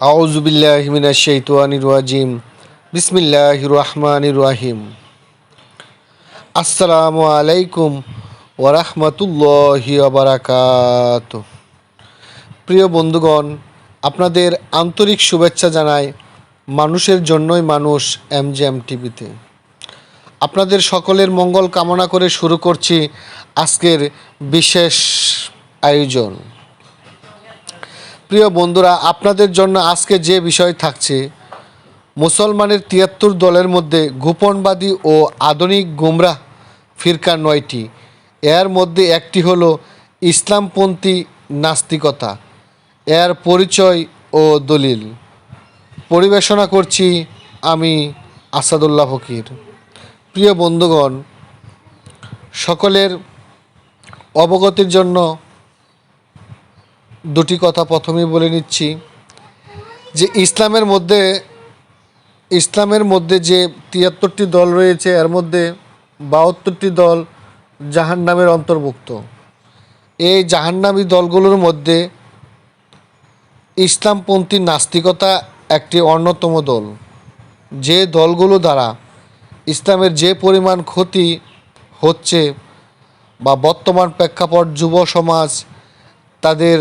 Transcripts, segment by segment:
আউজুবিল্লাহ মিনাশাইতানির রাজিম। বিসমিল্লাহির রহমানির রহিম। আসসালামু আলাইকুম ওরহমতুল্লাহি বারাকাত প্রিয় বন্ধুগণ, আপনাদের আন্তরিক শুভেচ্ছা জানায় মানুষের জন্যই মানুষ এম জি এম টিভিতে। আপনাদের সকলের মঙ্গল কামনা করে শুরু করছি আজকের বিশেষ আয়োজন। প্রিয় বন্ধুরা, আপনাদের জন্য আজকে যে বিষয় থাকছে, মুসলমানের তিয়াত্তর দলের মধ্যে গোপনবাদী ও আধুনিক গুমরাহ ফিরকা নয়টি। এর মধ্যে একটি হল ইসলামপন্থী নাস্তিকতা, এর পরিচয় ও দলিল। পরিবেশনা করছি আমি আসাদুল্লাহ ফকির। প্রিয় বন্ধুগণ, সকলের অবগতির জন্য দুটি কথা প্রথমেই বলে নিচ্ছি, যে ইসলামের মধ্যে ইসলামের মধ্যে যে তিয়াত্তরটি দল রয়েছে, এর মধ্যে বাহাত্তরটি দল জাহান্নামের অন্তর্ভুক্ত। এই জাহান্নামী দলগুলোর মধ্যে ইসলামপন্থী নাস্তিকতা একটি অন্যতম দল। যে দলগুলো দ্বারা ইসলামের যে পরিমাণ ক্ষতি হচ্ছে বা বর্তমান প্রেক্ষাপট যুব সমাজ তাদের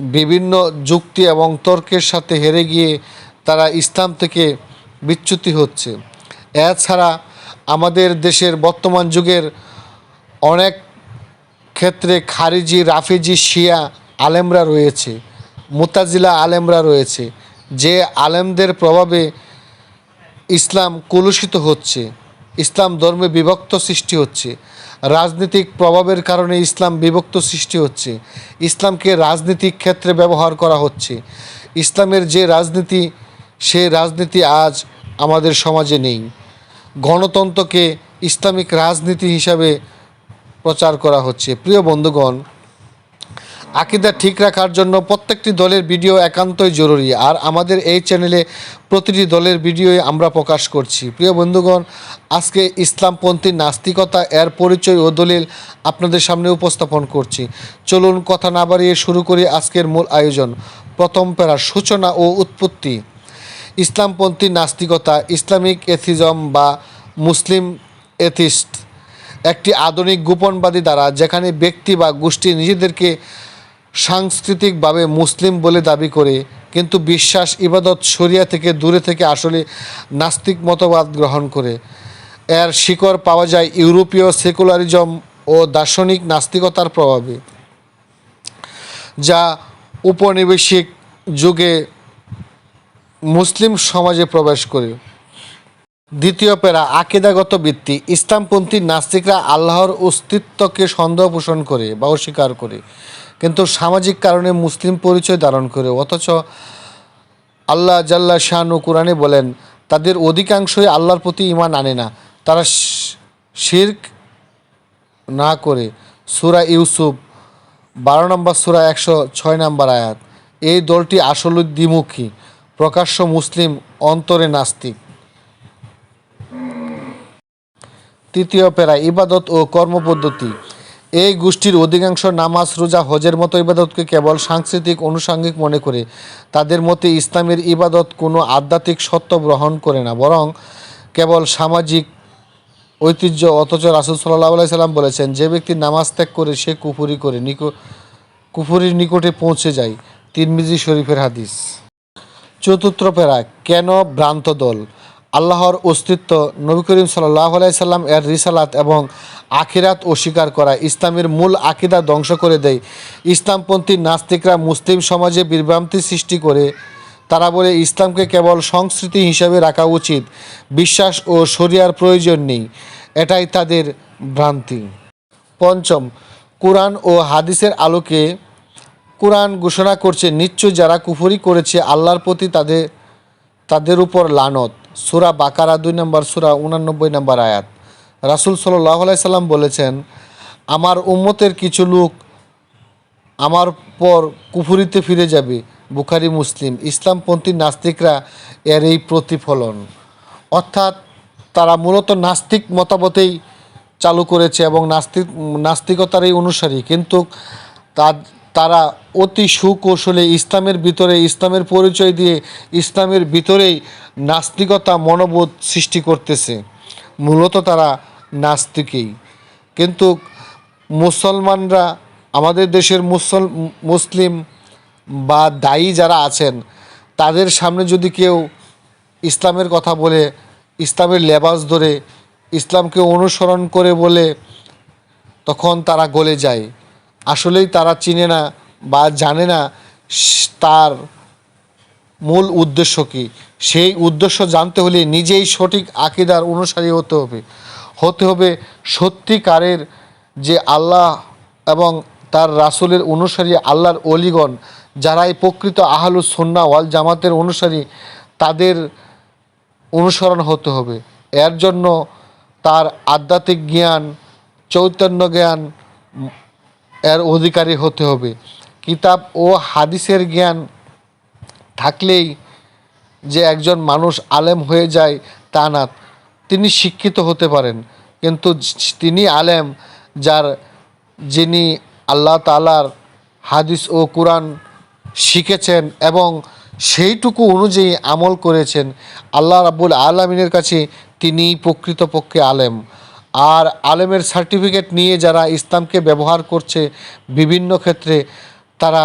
বিভিন্ন যুক্তি এবং তর্কের সাথে হেরে গিয়ে তারা ইসলাম থেকে বিচ্যুতি হচ্ছে। এছাড়া আমাদের দেশের বর্তমান যুগের অনেক ক্ষেত্রে খারিজি, রাফিজি, শিয়া আলেমরা রয়েছে, মুতাজিলা আলেমরা রয়েছে, যে আলেমদের প্রভাবে ইসলাম কলুষিত হচ্ছে, ইসলাম ধর্মে বিভক্ত সৃষ্টি হচ্ছে। রাজনৈতিক প্রভাবের কারণে ইসলাম বিভক্ত সৃষ্টি হচ্ছে। ইসলামকে রাজনীতিক ক্ষেত্রে ব্যবহার করা হচ্ছে। ইসলামের যে রাজনীতি, সে রাজনীতি আজ আমাদের সমাজে নেই। গণতন্ত্রকে ইসলামিক রাজনীতি হিসাবে প্রচার করা হচ্ছে। প্রিয় বন্ধুগণ আকিদা ঠিক রাখার জন্য প্রত্যেকটি দলের ভিডিও একান্তই জরুরি। আর আমাদের এই চ্যানেলে প্রতিটি দলের ভিডিওই আমরা প্রকাশ করছি। প্রিয় বন্ধুগণ, আজকে ইসলামপন্থী নাস্তিকতা এর পরিচয় ও দলিল আপনাদের সামনে উপস্থাপন করছি। চলুন কথা না বাড়িয়ে শুরু করি আজকের মূল আয়োজন। প্রথম প্যারার সূচনা ও উৎপত্তি। ইসলামপন্থী নাস্তিকতা, ইসলামিক এথিজম বা মুসলিম এথিস্ট। একটি আধুনিক গোপনবাদী দ্বারা যেখানে ব্যক্তি বা গোষ্ঠী নিজেদেরকে সাংস্কৃতিকভাবে মুসলিম বলে দাবি করে, কিন্তু বিশ্বাস ইবাদত শরিয়া থেকে দূরে থেকে আসলে নাস্তিক মতবাদ গ্রহণ করে। এর শিকড় পাওয়া যায় ইউরোপীয় সেকুলারিজম ও দার্শনিক নাস্তিকতার প্রভাবে, যা উপনিবেশিক যুগে মুসলিম সমাজে প্রবেশ করে। দ্বিতীয় পেরা আকিদাগত ভিত্তি। ইসলামপন্থী নাস্তিকরা আল্লাহর অস্তিত্বকে সন্দেহ পোষণ করে বা অস্বীকার করে। কিন্তু সামাজিক কারণে মুসলিম পরিচয় ধারণ করে। অথচ আল্লাহ জাল্লা শাহানু কোরআনে বলেন, তাদের অধিকাংশই আল্লাহর প্রতি ইমান আনে না। তারা শির্ক না করে। সুরা ইউসুফ, বারো নম্বর সুরা, একশো ছয় নম্বর আয়াত। এই দলটি আসলে দ্বিমুখী, প্রকাশ্য মুসলিম অন্তরে নাস্তিক। তৃতীয় পেরা ইবাদত ও কর্মপদ্ধতি। এই গোষ্ঠীর অধিকাংশ নামাজ, রোজা, হজের মতো ইবাদতকে কেবল সাংস্কৃতিক অনুষাঙ্গিক মনে করে। তাদের মতে ইসলামের ইবাদত কোনো আধ্যাত্মিক সত্য গ্রহণ করে না, বরং কেবল সামাজিক ঐতিহ্য, অথচ রাসুল সাল্লাহ সাল্লাম বলেছেন, যে ব্যক্তি নামাজ ত্যাগ করে, সে কুফুরি করে, নিক, কুফুরির নিকটে পৌঁছে যায়। তিরমিজি শরীফের হাদিস। চতুর্থ পেরা কেন ভ্রান্ত দল? আল্লাহর অস্তিত্ব নবী করিম সাল্লাহ সাল্লাম এর রিসালাত এবং আখিরাত অস্বীকার করা, ইসলামের মূল আকিদা ধ্বংস করে দেয়। ইসলামপন্থী নাস্তিকরা মুসলিম সমাজে বিভ্রান্তি সৃষ্টি করে, তারা বলে ইসলামকে কেবল সংস্কৃতি হিসাবে রাখা উচিত, বিশ্বাস ও শরিয়ার প্রয়োজন নেই, এটাই তাদের ভ্রান্তি। পঞ্চম, কোরআন ও হাদিসের আলোকে কোরআন ঘোষণা করছে, নিশ্চয় যারা কুফরি করেছে, আল্লাহর প্রতি তাদের তাদের উপর লানত। সুরা বাকারা দুই নম্বর, সুরা উনানব্বই নম্বর আয়াত। রাসুল সাল্লাহ সাল্লাম বলেছেন, আমার উম্মতের কিছু লোক আমার পর কুফুরিতে ফিরে যাবে। বুখারি, মুসলিম। ইসলামপন্থী নাস্তিকরা এর এই প্রতিফলন। অর্থাৎ তারা মূলত নাস্তিক মতামতেই চালু করেছে এবং নাস্তিক নাস্তিকতারই অনুসারী। কিন্তু তারা অতি সুকৌশলে ইসলামের ভিতরে, ইসলামের পরিচয় দিয়ে ইসলামের ভিতরেই নাস্তিকতা মনোবোধ সৃষ্টি করতেছে। মূলত তারা নাস্তিকেই। কিন্তু মুসলমানরা আমাদের দেশের মুসল, মুসলিম বা দায়ী যারা আছেন, তাদের সামনে যদি কেউ ইসলামের কথা বলে, ইসলামের লেবাস ধরে, ইসলামকে অনুসরণ করে বলে, তখন তারা গলে যায়। আসলেই তারা চিনে না বা জানে না তার মূল উদ্দেশ্য কী। সেই উদ্দেশ্য জানতে হলে নিজেই সঠিক আকিদার অনুসারী হতে হবে। হতে হবে সত্যিকারের যে আল্লাহ এবং তার রাসূলের অনুসারী আল্লাহর অলিগণ, যারা এই প্রকৃত আহলুস সুন্না ওয়াল জামাতের অনুসারী, তাদের অনুসরণ হতে হবে। এর জন্য তার আধ্যাত্মিক জ্ঞান, চৈতন্য জ্ঞান এর অধিকারী হতে হবে। কিতাব ও হাদিসের জ্ঞান থাকলেই যে একজন মানুষ আলেম হয়ে যায় তা না, তিনি শিক্ষিত হতে পারেন। কিন্তু তিনি আলেম, যার যিনি আল্লাহ তালার হাদিস ও কোরআন শিখেছেন এবং সেইটুকু অনুযায়ী আমল করেছেন, আল্লাহ রাব্বুল আলমিনের কাছে তিনি প্রকৃতপক্ষে আলেম। আর আলেমের সার্টিফিকেট নিয়ে যারা ইসলামকে ব্যবহার করছে, বিভিন্ন ক্ষেত্রে তারা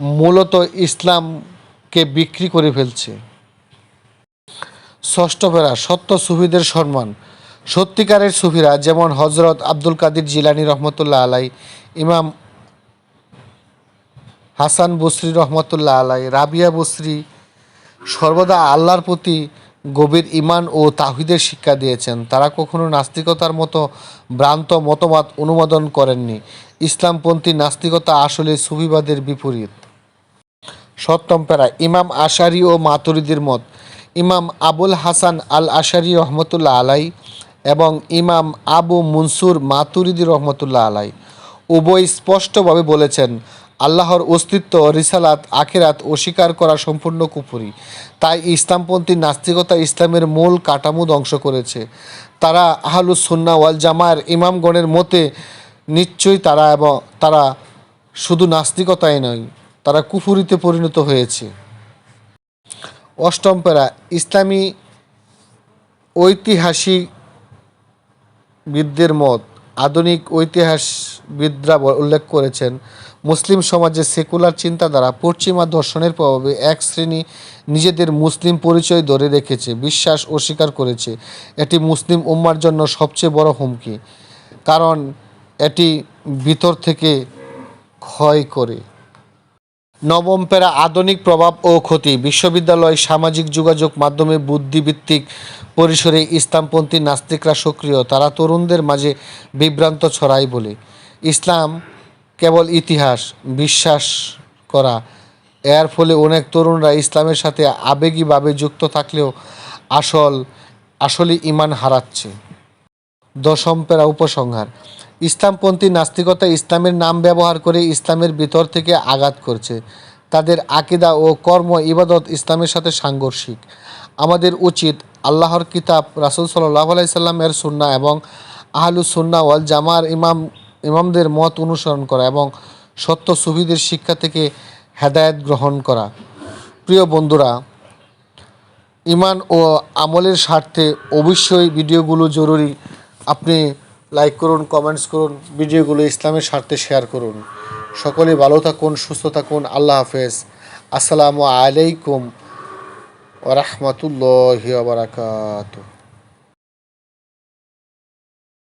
মূলত ইসলামকে বিক্রি করে ফেলছে। ষষ্ঠ পেরা সত্য সুফিদের সম্মান। সত্যিকারের সুফিরা যেমন হজরত আব্দুল কাদির জিলানি রহমতুল্লাহ আলাই, ইমাম হাসান বসরি রহমতুল্লাহ আলাই, রাবিয়া বসরি সর্বদা আল্লাহর প্রতি গভীর ইমান ও তাহিদের শিক্ষা দিয়েছেন। তারা কখনো নাস্তিকতার মতো ভ্রান্ত মতবাদ অনুমোদন করেননি। ইসলামপন্থী নাস্তিকতা আসলে সুফিবাদের বিপরীত। সপ্তম প্যারা, ইমাম আশারি ও মাতুরিদির মত। ইমাম আবুল হাসান আল আশারি রহমতুল্লাহ আলাই এবং ইমাম আবু মনসুর মাতুরিদি রহমতুল্লাহ আলাই। উভয় স্পষ্টভাবে বলেছেন, আল্লাহর অস্তিত্ব, রিসালাত, আখিরাত অস্বীকার করা সম্পূর্ণ কুপুরি তাই ইসলামপন্থী নাস্তিকতা ইসলামের মূল কাঠামো ধ্বংস করেছে। তারা আহলুস সুন্না ওয়াল জামার ইমামগণের মতে নিশ্চয়ই তারা এবং তারা শুধু নাস্তিকতাই নয়। তারা কুফুরিতে পরিণত হয়েছে। অষ্টম প্যারা, ইসলামী ঐতিহাসিকবিদদের মত। আধুনিক ঐতিহাসবিদরা উল্লেখ করেছেন, মুসলিম সমাজে সেকুলার চিন্তাধারা পশ্চিমা দর্শনের প্রভাবে এক শ্রেণি নিজেদের মুসলিম পরিচয় ধরে রেখেছে, বিশ্বাস অস্বীকার করেছে। এটি মুসলিম উম্মার জন্য সবচেয়ে বড় হুমকি, কারণ এটি ভিতর থেকে ক্ষয় করে। নবম প্যারা আধুনিক প্রভাব ও ক্ষতি। বিশ্ববিদ্যালয় সামাজিক যোগাযোগ মাধ্যমে বুদ্ধিভিত্তিক পরিসরে ইসলামপন্থী নাস্তিকরা সক্রিয়। তারা তরুণদের মাঝে বিভ্রান্ত ছড়ায় বলে। ইসলাম কেবল ইতিহাস, বিশ্বাস করা। এর ফলে অনেক তরুণরা ইসলামের সাথে আবেগীভাবে যুক্ত থাকলেও আসল আসলে ইমান হারাচ্ছে। দশম পেরা উপসংহার। ইসলামপন্থী নাস্তিকতা ইসলামের নাম ব্যবহার করে ইসলামের ভিতর থেকে আঘাত করছে। তাদের আকিদা ও কর্ম ইবাদত ইসলামের সাথে সাংঘর্ষিক। আমাদের উচিত আল্লাহর কিতাব, রাসুল সাল্লাহ আলাইসাল্লামের সুন্না এবং আহলু সুন্না ওয়াল জামার ইমাম, ইমামদের মত অনুসরণ করা এবং সত্য সুবিদের শিক্ষা থেকে হেদায়েত গ্রহণ করা। প্রিয় বন্ধুরা ইমান ও আমলের স্বার্থে অবশ্যই ভিডিওগুলো জরুরি। আপনি লাইক করুন কমেন্টস করুন, ভিডিওগুলো ইসলামের স্বার্থে শেয়ার করুন। সকলে ভালো থাকুন, সুস্থ থাকুন, আল্লাহ হাফেজ। আসসালামু আলাইকুম ওরহমতুল্লাহ বারাকাতুহ।